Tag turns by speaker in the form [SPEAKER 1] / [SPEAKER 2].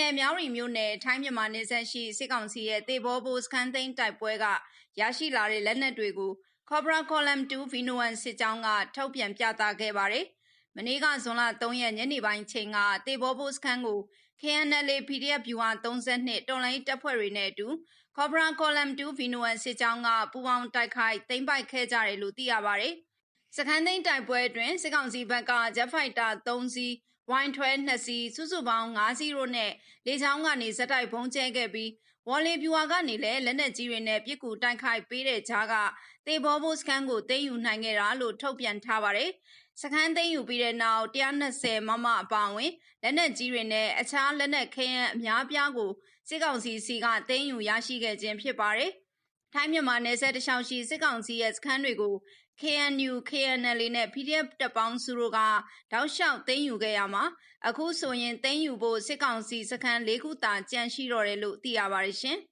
[SPEAKER 1] နယ်မြောက်ရီမြို့နယ်ထိုင်းမြန်မာနယ်စပ်ရှိစစ်ကောင်စီရဲ့တေဘောဘိုစခန်းသိမ်းတိုက်ပွဲကရရှိလာတဲ့လက်နက်တွေကို Cobra Column 2 V1 စစ်ကြောင်းကထုတ်ပြန်ပြသခဲ့ပါတယ်။မနေ့ကဇွန်လ3ရက်ညနေပိုင်းချိန်ကတေဘောဘိုစခန်းကို KNLA PDF ဗျူဟာ32တော်လိုင်းတပ်ဖွဲ့တွေနဲ့အတူ Cobra Column 2 V1 စစ်ကြောင်းကပူးပေါင်းတိုက်ခိုက်သိမ်းပိုက်ခဲ့ကြတယ်လို့သိရပါတယ်။စခန်းသိမ်းတိုက်ပွဲအတွင်းစစ်ကောင်စီဘက်က Jet Fighter 3စီး Y12 2စီးစုစုပေါင်း5စီးတို့နဲ့လေကြောင်းကနေဇက်တိုက်ဘုံကျဲခဲ့ပြီးဝေါ်လီဗျူဟာကနေလည်းလက်နက်ကြီးတွေနဲ့ပြစ်ကူတိုက်ခိုက်ပေးတဲ့ကြားကတေဘောဘိုစခန်းကိုသိမ်းယူနိုင်ခဲ့တာလို့ထုတ်ပြန်ထားပါတယ်။စခန်းသိမ်းယူပြီးတဲ့နောက်120မမအပါအဝင်လက်နက်ကြီးတွေနဲ့အခြားလက်နက်ခဲယမ်းအများပြားကိုစစ်ကောင်စီစီကသိမ်းယူရရှိခဲ့ခြင်းဖြစ်ပါတယ်။ ထိုင်းမြန်မာနယ်စပ်တလျှောက်ရှိစစ်ကောင်စီရဲ့စခန်းတွေကို KNU KNLA နဲ့ PDF တပ်ပေါင်းစုတို့ကတောက်လျှောက်သိမ်းယူခဲ့ရမှာအခုဆိုရင်သိမ်းယူဖို့စစ်ကောင်စီစခန်း၄ခုသာကြန့်ရှိတော့တယ်လို့သိရပါတယ်ရှင်။